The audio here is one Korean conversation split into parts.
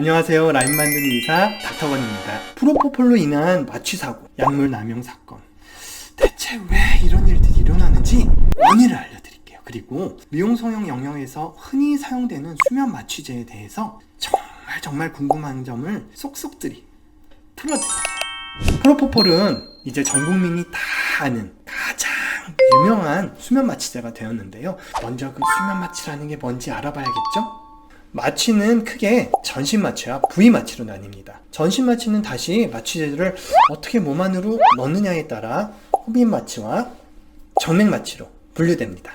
안녕하세요. 라임 만드는 의사 닥터건입니다. 프로포폴로 인한 마취 사고, 약물 남용 사건. 대체 왜 이런 일들이 일어나는지 원인을 알려드릴게요. 그리고 미용 성형 영역에서 흔히 사용되는 수면 마취제에 대해서 정말 정말 궁금한 점을 쏙쏙들이 풀어드릴게요. 프로포폴은 이제 전 국민이 다 아는 가장 유명한 수면 마취제가 되었는데요. 먼저 그 수면 마취라는 게 뭔지 알아봐야겠죠? 마취는 크게 전신 마취와 부위 마취로 나뉩니다. 전신 마취는 다시 마취제를 어떻게 몸 안으로 넣느냐에 따라 호빈 마취와 정맥 마취로 분류됩니다.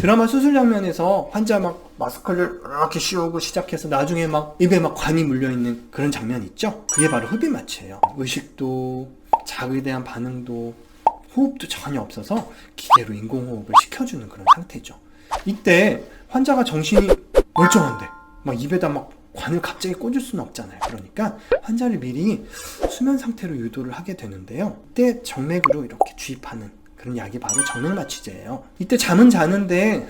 드라마 수술 장면에서 환자 막 마스크를 이렇게 씌우고 시작해서 나중에 막 입에 막 관이 물려 있는 그런 장면 있죠? 그게 바로 흡입 마취예요. 의식도 자극에 대한 반응도 호흡도 전혀 없어서 기계로 인공호흡을 시켜주는 그런 상태죠. 이때 환자가 정신이 멀쩡한데 막 입에다 막 관을 갑자기 꽂을 수는 없잖아요. 그러니까 환자를 미리 수면 상태로 유도를 하게 되는데요. 이때 정맥으로 이렇게 주입하는 그런 약이 바로 정맥 마취제예요. 이때 잠은 자는데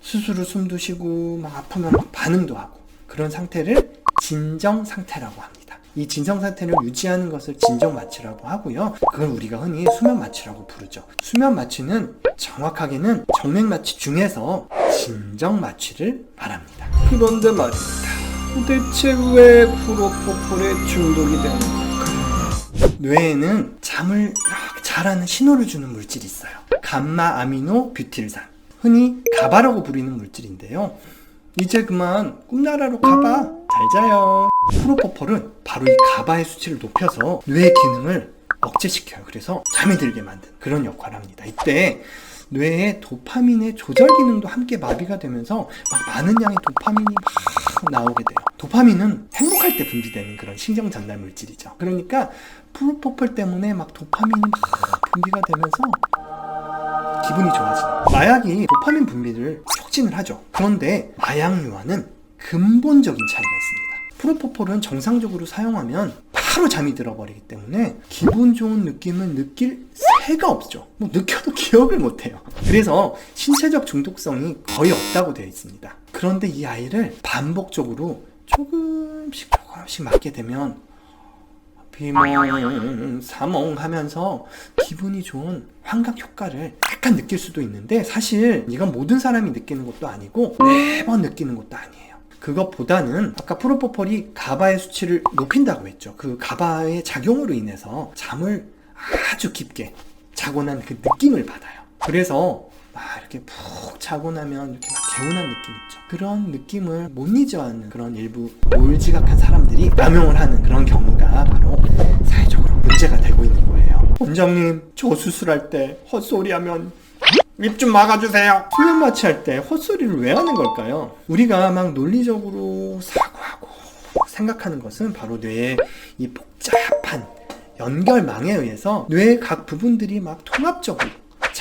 스스로 숨도 쉬고 막 아프면 막 반응도 하고 그런 상태를 진정 상태라고 합니다. 이 진정 상태를 유지하는 것을 진정 마취라고 하고요. 그걸 우리가 흔히 수면 마취라고 부르죠. 수면 마취는 정확하게는 정맥 마취 중에서 진정 마취를 말합니다. 그런데 말입니다. 도대체 왜 프로포폴에 중독이 되는 걸까요? 뇌에는 잠을 잘하는 신호를 주는 물질이 있어요. 감마 아미노 뷰틸산. 흔히 가바라고 부르는 물질인데요. 이제 그만 꿈나라로 가봐. 잘 자요. 프로포폴은 바로 이 가바의 수치를 높여서 뇌의 기능을 억제시켜요. 그래서 잠이 들게 만든 그런 역할을 합니다. 이때 뇌의 도파민의 조절 기능도 함께 마비가 되면서 막 많은 양의 도파민이 막 나오게 돼요. 도파민은 행복할 때 분비되는 그런 신경 전달 물질이죠. 그러니까 프로포폴 때문에 막 도파민이 막 분비가 되면서 기분이 좋아지는 마약이 도파민 분비를 촉진을 하죠. 그런데 마약류와는 근본적인 차이가 있습니다. 프로포폴은 정상적으로 사용하면 바로 잠이 들어버리기 때문에 기분 좋은 느낌을 느낄 새가 없죠. 뭐 느껴도 기억을 못해요. 그래서 신체적 중독성이 거의 없다고 되어 있습니다. 그런데 이 아이를 반복적으로 조금씩 조금씩 맞게 되면 비몽 사몽 하면서 기분이 좋은 환각 효과를 약간 느낄 수도 있는데 사실 이건 모든 사람이 느끼는 것도 아니고 매번 느끼는 것도 아니에요. 그것보다는 아까 프로포폴이 가바의 수치를 높인다고 했죠. 그 가바의 작용으로 인해서 잠을 아주 깊게 자고 난 그 느낌을 받아요. 그래서 막 이렇게 푹 자고 나면 이렇게 막 개운한 느낌 있죠. 그런 느낌을 못 잊어하는 그런 일부 몰지각한 사람들이 남용을 하는 그런 경우가 바로 사회적으로 문제가 되고 있는 거예요. 원장님, 저 수술할 때 헛소리하면 입 좀 막아주세요. 수면 마취할 때 헛소리를 왜 하는 걸까요? 우리가 막 논리적으로 사고하고 생각하는 것은 바로 뇌의 이 복잡한 연결망에 의해서 뇌의 각 부분들이 막 통합적으로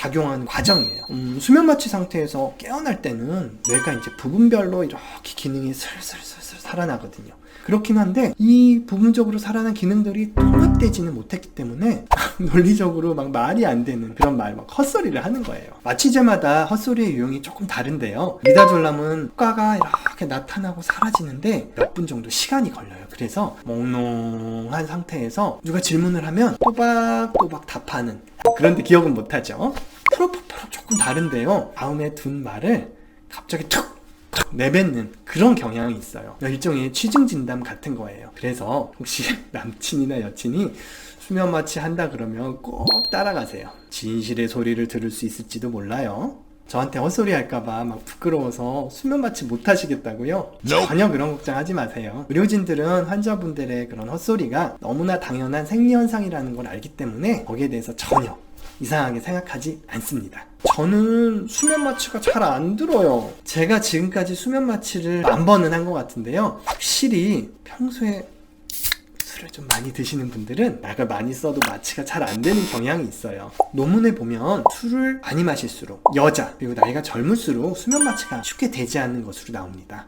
작용하는 과정이에요. 음, 수면 마취 상태에서 깨어날 때는 뇌가 이제 부분별로 이렇게 기능이 슬슬슬슬 살아나거든요. 그렇긴 한데 이 부분적으로 살아난 기능들이 통합되지는 못했기 때문에 논리적으로 막 말이 안 되는 그런 말 막 헛소리를 하는 거예요. 마취제마다 헛소리의 유형이 조금 다른데요. 미다졸람은 효과가 이렇게 나타나고 사라지는데 몇 분 정도 시간이 걸려요. 그래서 몽롱한 상태에서 누가 질문을 하면 또박또박 답하는 그런데 기억은 못하죠. 프로포폴은 조금 다른데요. 다음에 둔 말을 갑자기 툭 내뱉는 그런 경향이 있어요. 일종의 취중 진담 같은 거예요. 그래서 혹시 남친이나 여친이 수면 마취 한다 그러면 꼭 따라가세요. 진실의 소리를 들을 수 있을지도 몰라요. 저한테 헛소리 할까봐 막 부끄러워서 수면 마취 못 하시겠다고요? 전혀 그런 걱정하지 마세요. 의료진들은 환자분들의 그런 헛소리가 너무나 당연한 생리현상이라는 걸 알기 때문에 거기에 대해서 전혀 이상하게 생각하지 않습니다. 저는 수면 마취가 잘 안 들어요. 제가 지금까지 수면 마취를 만 번은 한 것 같은데요. 확실히 평소에 술을 좀 많이 드시는 분들은 약을 많이 써도 마취가 잘 안 되는 경향이 있어요. 논문에 보면 술을 많이 마실수록 여자 그리고 나이가 젊을수록 수면 마취가 쉽게 되지 않는 것으로 나옵니다.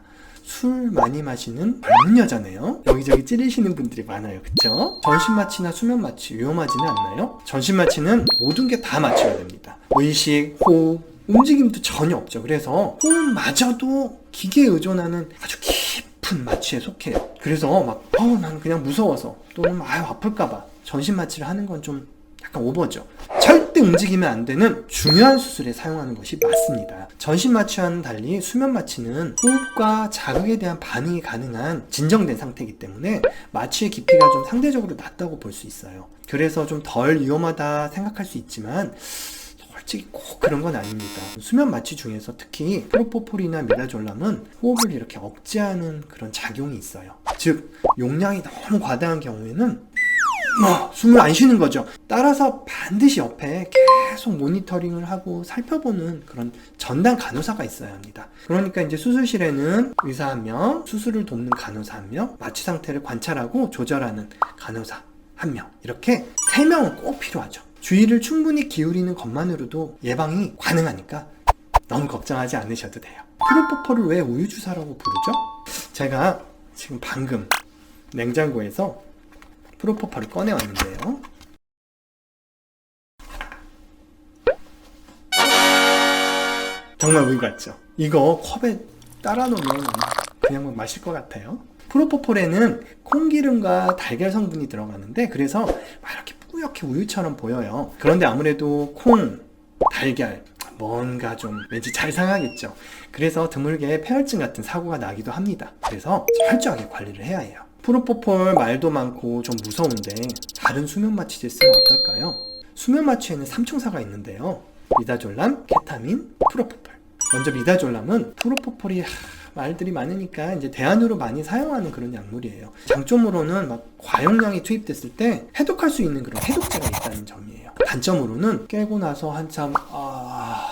술 많이 마시는 젊은 여자네요. 여기저기 찌르시는 분들이 많아요. 그쵸? 전신 마취나 수면 마취 위험하지는 않나요? 전신 마취는 모든 게 다 마취가 됩니다. 의식, 호흡, 움직임도 전혀 없죠. 그래서 호흡마저도 기계에 의존하는 아주 깊은 마취에 속해요. 그래서 막, 어, 나는 그냥 무서워서 또는 아유, 아플까봐 전신 마취를 하는 건 좀 약간 오버죠. 절대 움직이면 안 되는 중요한 수술에 사용하는 것이 맞습니다. 전신 마취와는 달리 수면 마취는 호흡과 자극에 대한 반응이 가능한 진정된 상태이기 때문에 마취의 깊이가 좀 상대적으로 낮다고 볼 수 있어요. 그래서 좀 덜 위험하다 생각할 수 있지만 솔직히 꼭 그런 건 아닙니다. 수면 마취 중에서 특히 프로포폴이나 미다졸람은 호흡을 이렇게 억제하는 그런 작용이 있어요. 즉 용량이 너무 과다한 경우에는 뭐 숨을 안 쉬는 거죠. 따라서 반드시 옆에 계속 모니터링을 하고 살펴보는 그런 전담 간호사가 있어야 합니다. 그러니까 이제 수술실에는 의사 한 명, 수술을 돕는 간호사 한 명, 마취 상태를 관찰하고 조절하는 간호사 한 명, 이렇게 세 명은 꼭 필요하죠. 주의를 충분히 기울이는 것만으로도 예방이 가능하니까 너무 걱정하지 않으셔도 돼요. 프로포폴을 왜 우유 주사라고 부르죠? 제가 지금 방금 냉장고에서 프로포폴을 꺼내왔는데요. 정말 우유 같죠? 이거 컵에 따라 놓으면 그냥 막 마실 것 같아요. 프로포폴에는 콩기름과 달걀 성분이 들어가는데 그래서 막 이렇게 뿌옇게 우유처럼 보여요. 그런데 아무래도 콩, 달걀 뭔가 좀 왠지 잘 상하겠죠. 그래서 드물게 폐혈증 같은 사고가 나기도 합니다. 그래서 철저하게 관리를 해야 해요. 프로포폴 말도 많고 좀 무서운데 다른 수면 마취제 쓰면 어떨까요? 수면 마취에는 3총사가 있는데요. 미다졸람, 케타민, 프로포폴. 먼저 미다졸람은 프로포폴이 하, 말들이 많으니까 이제 대안으로 많이 사용하는 그런 약물이에요. 장점으로는 막 과용량이 투입됐을 때 해독할 수 있는 그런 해독제가 있다는 점이에요. 단점으로는 깨고 나서 한참 아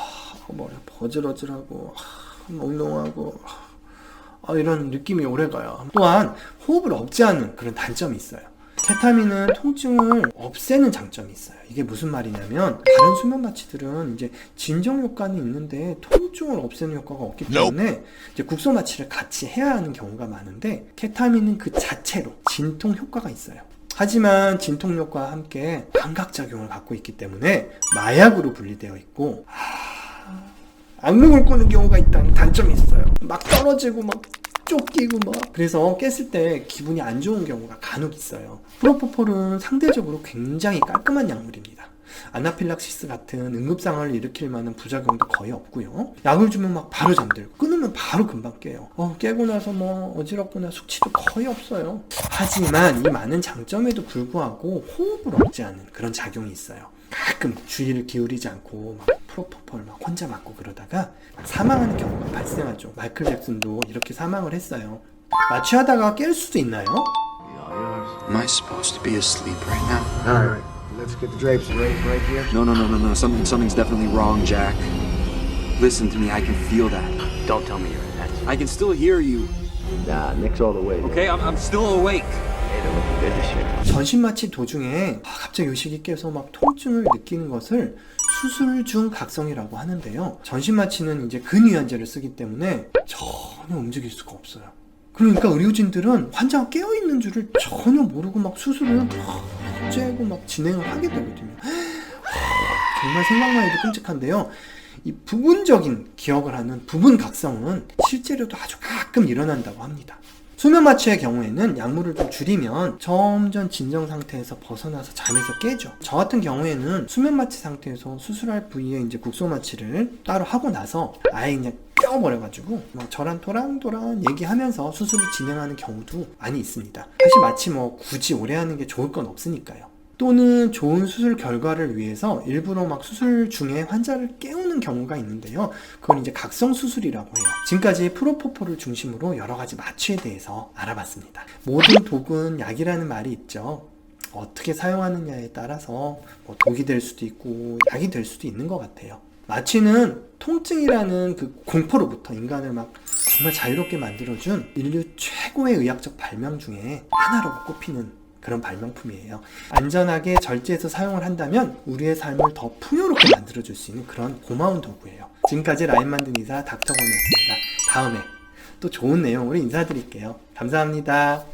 머리 버질어질하고 아, 몽롱하고 아, 이런 느낌이 오래가요. 또한 호흡을 억제하는 그런 단점이 있어요. 케타민은 통증을 없애는 장점이 있어요. 이게 무슨 말이냐면 다른 수면 마취들은 이제 진정 효과는 있는데 통증을 없애는 효과가 없기 때문에 이제 국소 마취를 같이 해야 하는 경우가 많은데 케타민은 그 자체로 진통 효과가 있어요. 하지만 진통 효과와 함께 감각 작용을 갖고 있기 때문에 마약으로 분리되어 있고 아, 악몽을 꾸는 경우가 있다는 단점이 있어요. 막 떨어지고 막 쫓기고 막 그래서 깼을 때 기분이 안 좋은 경우가 간혹 있어요. 프로포폴은 상대적으로 굉장히 깔끔한 약물입니다. 아나필락시스 같은 응급상황을 일으킬 만한 부작용도 거의 없고요. 약을 주면 막 바로 잠들고 끊으면 바로 금방 깨요. 어, 깨고 나서 뭐 어지럽거나 숙취도 거의 없어요. 하지만 이 많은 장점에도 불구하고 호흡을 억제하는 그런 작용이 있어요. 가끔 주의를 기울이지 않고 막 프로포폴 막 혼자 맞고 그러다가 사망하는 경우가 발생하죠. 마이클 잭슨도 이렇게 사망을 했어요. 마취하다가 깰 수도 있나요? Am I supposed to be asleep right now? All right, let's get the drapes right, right here. No, no, no, no, no. Something, something's definitely wrong, Jack. Listen to me. I can feel that. Don't tell me you're in that. I can still hear you. Nah, Nick's all the way. Okay, I'm, I'm still awake. Good this year. 전신 마취 도중에 아, 갑자기 의식이 깨서 막 통증을 느끼는 것을 수술 중 각성이라고 하는데요. 전신 마취는 이제 근위안제를 쓰기 때문에 전혀 움직일 수가 없어요. 그러니까 의료진들은 환자가 깨어 있는 줄을 전혀 모르고 막 수술을 막 째고 막 진행을 하게 되거든요. 하, 정말 생각만 해도 끔찍한데요. 이 부분적인 기억을 하는 부분 각성은 실제로도 아주 가끔 일어난다고 합니다. 수면 마취의 경우에는 약물을 좀 줄이면 점점 진정 상태에서 벗어나서 잠에서 깨죠. 저 같은 경우에는 수면 마취 상태에서 수술할 부위에 이제 국소 마취를 따로 하고 나서 아예 그냥 껴버려가지고 막 저랑 도란도란 얘기하면서 수술을 진행하는 경우도 많이 있습니다. 사실 마취 뭐 굳이 오래 하는 게 좋을 건 없으니까요. 또는 좋은 수술 결과를 위해서 일부러 막 수술 중에 환자를 깨우는 경우가 있는데요. 그건 이제 각성 수술이라고 해요. 지금까지 프로포폴을 중심으로 여러 가지 마취에 대해서 알아봤습니다. 모든 독은 약이라는 말이 있죠. 어떻게 사용하느냐에 따라서 뭐 독이 될 수도 있고 약이 될 수도 있는 것 같아요. 마취는 통증이라는 그 공포로부터 인간을 막 정말 자유롭게 만들어준 인류 최고의 의학적 발명 중에 하나로 꼽히는 그런 발명품이에요. 안전하게 절제해서 사용을 한다면 우리의 삶을 더 풍요롭게 만들어줄 수 있는 그런 고마운 도구예요. 지금까지 라인 만든 의사 닥터건이었습니다. 다음에 또 좋은 내용으로 인사드릴게요. 감사합니다.